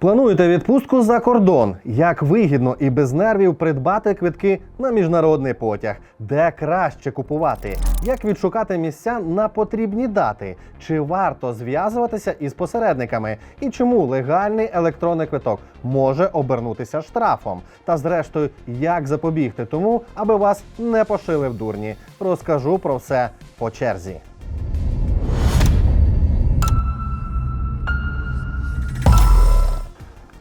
Плануєте відпустку за кордон? Як вигідно і без нервів придбати квитки на міжнародний потяг? Де краще купувати? Як відшукати місця на потрібні дати? Чи варто зв'язуватися із посередниками? І чому легальний електронний квиток може обернутися штрафом? Та зрештою, як запобігти тому, аби вас не пошили в дурні? Розкажу про все по черзі.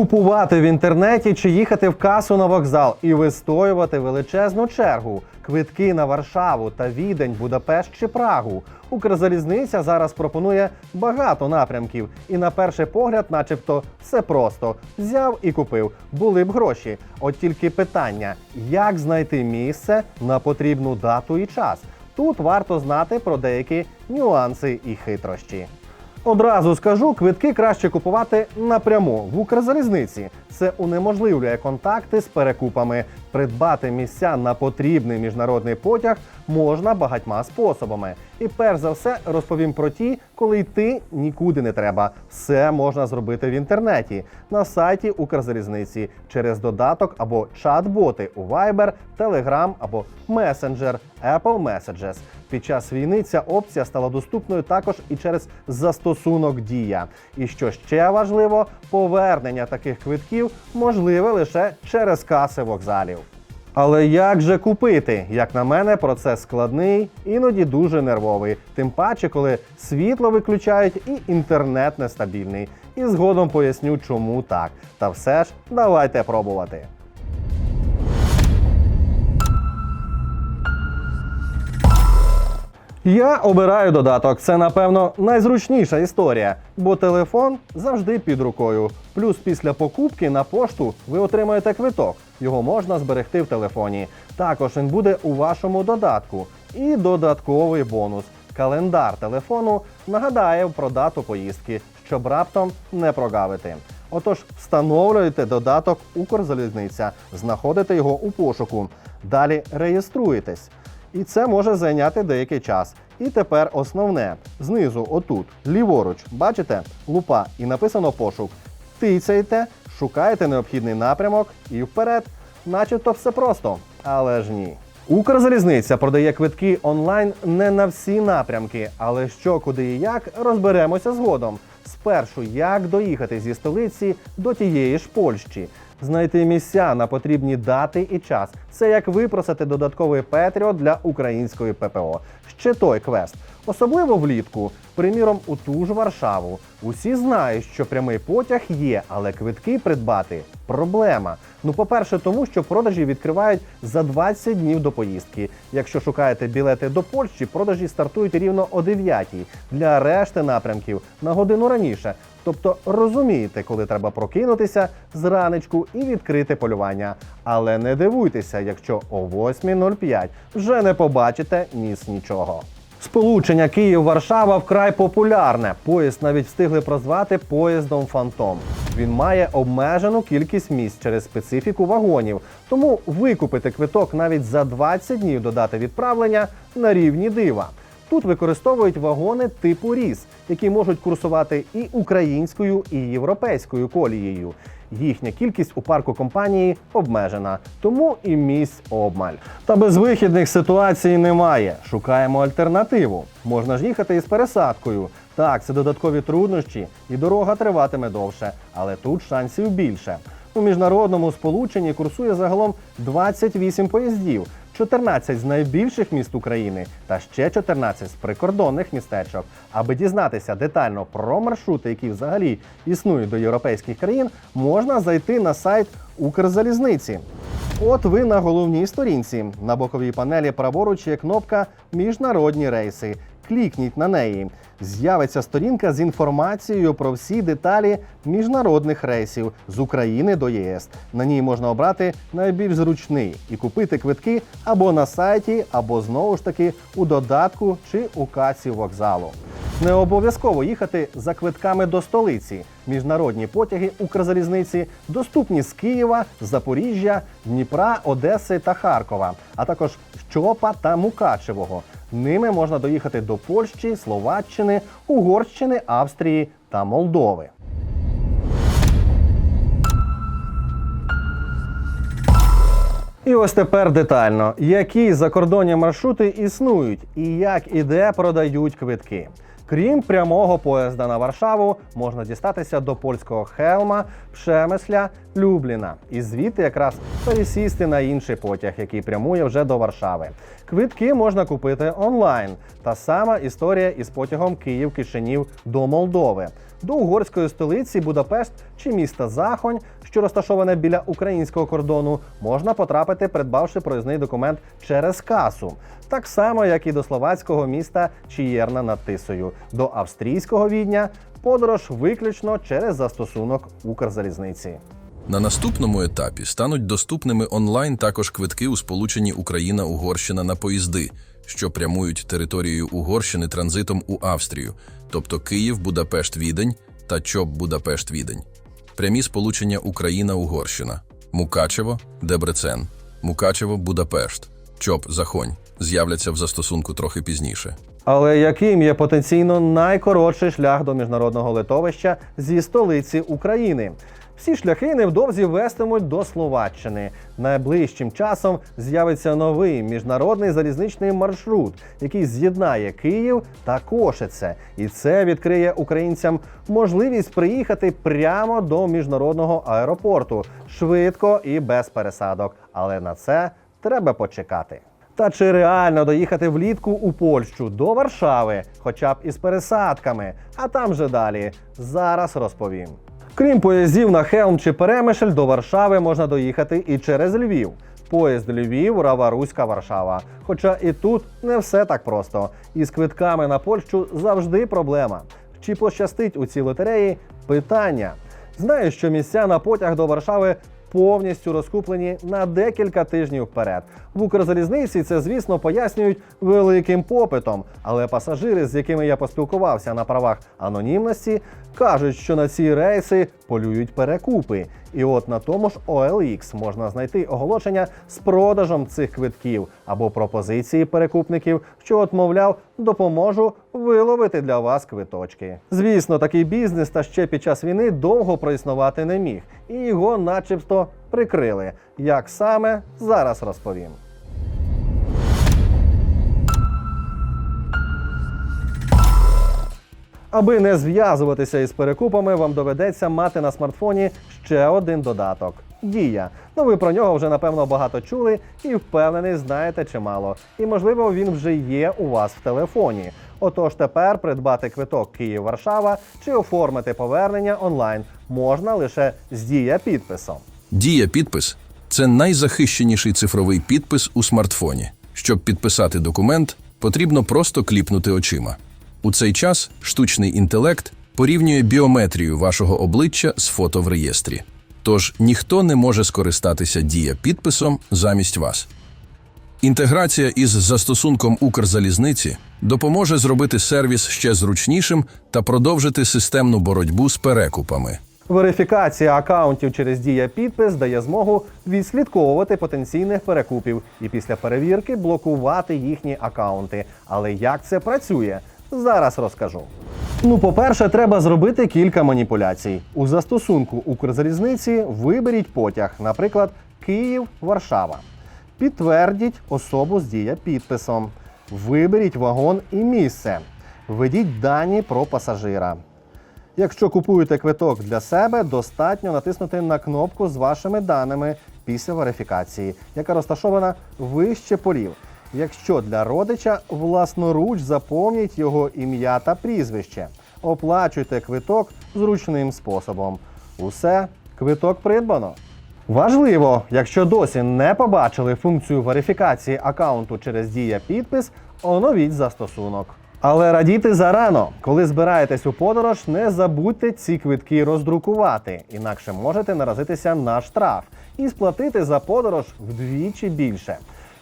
Купувати в інтернеті чи їхати в касу на вокзал і вистоювати величезну чергу. Квитки на Варшаву та Відень, Будапешт чи Прагу. Укрзалізниця зараз пропонує багато напрямків, і на перший погляд, начебто, все просто взяв і купив. Були б гроші. От тільки питання: як знайти місце на потрібну дату і час? Тут варто знати про деякі нюанси і хитрощі. Одразу скажу, квитки краще купувати напряму в Укрзалізниці. Це унеможливлює контакти з перекупами. Придбати місця на потрібний міжнародний потяг можна багатьма способами. І перш за все розповім про ті, коли йти нікуди не треба. Все можна зробити в інтернеті на сайті Укрзалізниці через додаток або чат-боти у Viber, Telegram або Messenger, Apple Messages. Під час війни ця опція стала доступною також і через застосунок Дія. І що ще важливо, повернення таких квитків можливе лише через каси вокзалів. Але як же купити? Як на мене, процес складний, іноді дуже нервовий. Тим паче, коли світло виключають і інтернет нестабільний. І згодом поясню, чому так. Та все ж давайте пробувати. Я обираю додаток. Це, напевно, найзручніша історія, бо телефон завжди під рукою. Плюс після покупки на пошту ви отримаєте квиток. Його можна зберегти в телефоні. Також він буде у вашому додатку. І додатковий бонус. Календар телефону нагадає про дату поїздки, щоб раптом не прогавити. Отож, встановлюєте додаток Укрзалізниця, знаходите його у пошуку. Далі реєструєтесь. І це може зайняти деякий час. І тепер основне: знизу, отут, ліворуч, бачите, лупа і написано пошук. Тицяйте, шукаєте необхідний напрямок і вперед. Начебто все просто, але ж ні. Укрзалізниця продає квитки онлайн не на всі напрямки, але що, куди і як, розберемося згодом. Спершу, як доїхати зі столиці до тієї ж Польщі. Знайти місця на потрібні дати і час. Це як випросити додатковий Петріо для української ППО. Ще той квест. Особливо влітку, приміром, у ту ж Варшаву. Усі знають, що прямий потяг є, але квитки придбати проблема. Ну, по-перше, тому що продажі відкривають за 20 днів до поїздки. Якщо шукаєте білети до Польщі, продажі стартують рівно о 9 для решти напрямків на годину раніше. Тобто розумієте, коли треба прокинутися зранечку і відкрити полювання. Але не дивуйтеся, якщо о 8.05 вже не побачите ніс нічого. Сполучення Київ-Варшава вкрай популярне. Поїзд навіть встигли прозвати поїздом Фантом. Він має обмежену кількість місць через специфіку вагонів, тому викупити квиток навіть за 20 днів до дати відправлення на рівні дива. Тут використовують вагони типу ріс, які можуть курсувати і українською, і європейською колією. Їхня кількість у парку компанії обмежена, тому і місць обмаль. Та безвихідних ситуацій немає. Шукаємо альтернативу. Можна ж їхати із пересадкою. Так, це додаткові труднощі, і дорога триватиме довше, але тут шансів більше. У міжнародному сполученні курсує загалом 28 поїздів, 14 з найбільших міст України та ще 14 з прикордонних містечок. Аби дізнатися детально про маршрути, які взагалі існують до європейських країн, можна зайти на сайт Укрзалізниці. От ви на головній сторінці. На боковій панелі праворуч є кнопка Міжнародні рейси. Клікніть на неї. З'явиться сторінка з інформацією про всі деталі міжнародних рейсів з України до ЄС. На ній можна обрати найбільш зручний і купити квитки або на сайті, або знову ж таки у додатку чи у касі вокзалу. Не обов'язково їхати за квитками до столиці. Міжнародні потяги Укрзалізниці доступні з Києва, Запоріжжя, Дніпра, Одеси та Харкова, а також Щопа та Мукачевого. Ними можна доїхати до Польщі, Словаччини, Угорщини, Австрії та Молдови. І ось тепер детально, які закордонні маршрути існують і як і де продають квитки. Крім прямого поїзда на Варшаву, можна дістатися до польського Хелма, Пшемисля, Любліна. І звідти якраз пересісти на інший потяг, який прямує вже до Варшави. Квитки можна купити онлайн. Та сама історія із потягом Київ-Кишинів до Молдови. До угорської столиці Будапешт чи міста Захонь, що розташоване біля українського кордону, можна потрапити, придбавши проїзний документ через касу. Так само, як і до словацького міста Чієрна над Тисою, до австрійського відня подорож виключно через застосунок Укрзалізниці. На наступному етапі стануть доступними онлайн також квитки у сполученні Україна-Угорщина на поїзди, що прямують територією Угорщини транзитом у Австрію, тобто Київ, Будапешт, Відень та ЧОП Будапешт, Відень. Прямі сполучення Україна-Угорщина, Мукачево, Дебрецен, Мукачево, Будапешт, ЧОП Захонь з'являться в застосунку трохи пізніше. Але яким є потенційно найкоротший шлях до міжнародного литовища зі столиці України? Всі шляхи невдовзі вестимуть до Словаччини. Найближчим часом з'явиться новий міжнародний залізничний маршрут, який з'єднає Київ та Кошице. І це відкриє українцям можливість приїхати прямо до міжнародного аеропорту швидко і без пересадок. Але на це треба почекати. Та чи реально доїхати влітку у Польщу до Варшави, хоча б із пересадками, а там же далі. Зараз розповім. Крім поїздів на Хелм чи Перемишль, до Варшави можна доїхати і через Львів. Поїзд Львів, Раваруська, Варшава. Хоча і тут не все так просто. Із квитками на Польщу завжди проблема. Чи пощастить у цій лотереї? Питання. Знаю, що місця на потяг до Варшави повністю розкуплені на декілька тижнів вперед. В Укрзалізниці це, звісно, пояснюють великим попитом, але пасажири, з якими я поспілкувався на правах анонімності, кажуть, що на ці рейси полюють перекупи. І от на тому ж OLX можна знайти оголошення з продажем цих квитків або пропозиції перекупників, що, от, мовляв, допоможу виловити для вас квиточки. Звісно, такий бізнес та ще під час війни довго проіснувати не міг, і його, начебто, прикрили. Як саме зараз розповім. Аби не зв'язуватися із перекупами, вам доведеться мати на смартфоні ще один додаток. Дія. Ну ви про нього вже напевно багато чули і впевнений, знаєте чимало. І можливо він вже є у вас в телефоні. Отож тепер придбати квиток Київ-Варшава чи оформити повернення онлайн можна лише з дія підписом. Дія підпис це найзахищеніший цифровий підпис у смартфоні. Щоб підписати документ, потрібно просто кліпнути очима. У цей час штучний інтелект порівнює біометрію вашого обличчя з фото в реєстрі. Тож ніхто не може скористатися дія підписом замість вас. Інтеграція із застосунком Укрзалізниці допоможе зробити сервіс ще зручнішим та продовжити системну боротьбу з перекупами. Верифікація акаунтів через дія підпис дає змогу відслідковувати потенційних перекупів і після перевірки блокувати їхні акаунти. Але як це працює? Зараз розкажу. Ну, по-перше, треба зробити кілька маніпуляцій. У застосунку Укрзалізниці виберіть потяг, наприклад, Київ-Варшава. Підтвердіть особу з дія підписом. Виберіть вагон і місце. Введіть дані про пасажира. Якщо купуєте квиток для себе, достатньо натиснути на кнопку з вашими даними після верифікації, яка розташована вище полів. Якщо для родича власноруч заповніть його ім'я та прізвище. Оплачуйте квиток зручним способом. Усе, квиток придбано. Важливо, якщо досі не побачили функцію верифікації аккаунту через дія підпис, оновіть застосунок. Але радіти зарано, коли збираєтесь у подорож, не забудьте ці квитки роздрукувати, інакше можете наразитися на штраф і сплатити за подорож вдвічі більше.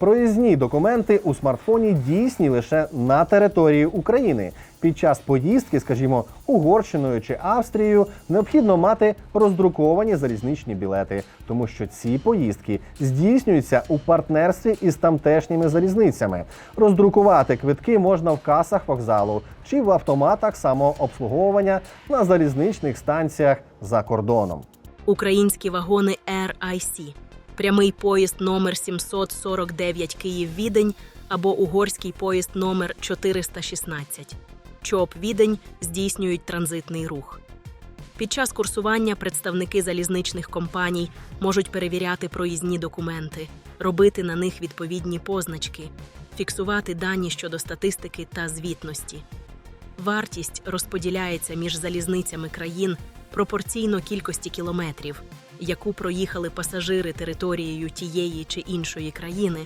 Проїзні документи у смартфоні дійсні лише на території України. Під час поїздки, скажімо, Угорщиною чи Австрією, необхідно мати роздруковані залізничні білети, тому що ці поїздки здійснюються у партнерстві із тамтешніми залізницями. Роздрукувати квитки можна в касах вокзалу чи в автоматах самообслуговування на залізничних станціях за кордоном. Українські вагони RIC. Прямий поїзд номер 749 Київ-Відень або угорський поїзд номер 416. ЧОП Відень здійснюють транзитний рух. Під час курсування представники залізничних компаній можуть перевіряти проїзні документи, робити на них відповідні позначки, фіксувати дані щодо статистики та звітності. Вартість розподіляється між залізницями країн пропорційно кількості кілометрів, яку проїхали пасажири територією тієї чи іншої країни.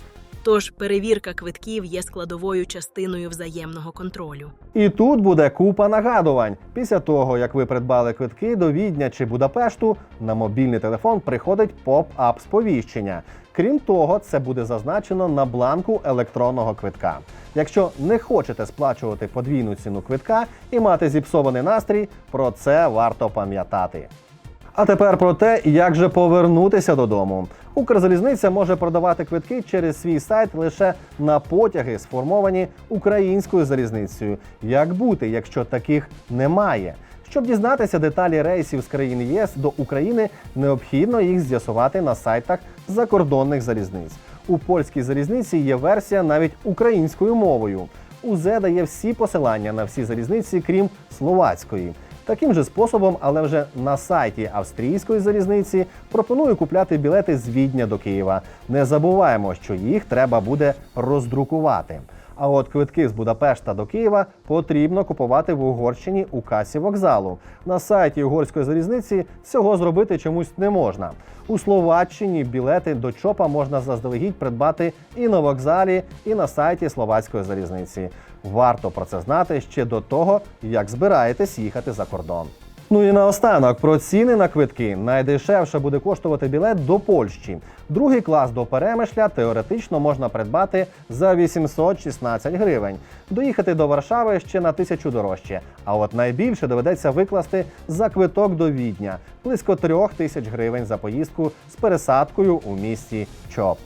Тож перевірка квитків є складовою частиною взаємного контролю. І тут буде купа нагадувань. Після того, як ви придбали квитки до Відня чи Будапешту, на мобільний телефон приходить поп-ап сповіщення. Крім того, це буде зазначено на бланку електронного квитка. Якщо не хочете сплачувати подвійну ціну квитка і мати зіпсований настрій, про це варто пам'ятати. А тепер про те, як же повернутися додому. Укрзалізниця може продавати квитки через свій сайт лише на потяги, сформовані українською залізницею. Як бути, якщо таких немає? Щоб дізнатися деталі рейсів з країн ЄС до України, необхідно їх з'ясувати на сайтах закордонних залізниць. У польській залізниці є версія навіть українською мовою. УЗ дає всі посилання на всі залізниці, крім словацької. Таким же способом, але вже на сайті австрійської залізниці пропоную купляти білети з Відня до Києва. Не забуваємо, що їх треба буде роздрукувати. А от квитки з Будапешта до Києва потрібно купувати в Угорщині у касі вокзалу. На сайті угорської залізниці цього зробити чомусь не можна. У Словаччині білети до ЧОПа можна заздалегідь придбати і на вокзалі, і на сайті словацької залізниці. Варто про це знати ще до того, як збираєтесь їхати за кордон. Ну і наостанок про ціни на квитки. Найдешевше буде коштувати білет до Польщі. Другий клас до Перемишля теоретично можна придбати за 816 гривень. Доїхати до Варшави ще на тисячу дорожче. А от найбільше доведеться викласти за квиток до Відня близько трьох тисяч гривень за поїздку з пересадкою у місті Чоп.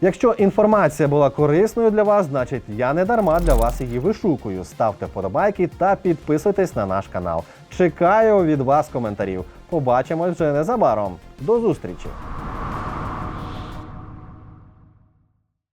Якщо інформація була корисною для вас, значить я не дарма для вас її вишукую. Ставте вподобайки та підписуйтесь на наш канал. Чекаю від вас коментарів. Побачимось вже незабаром. До зустрічі!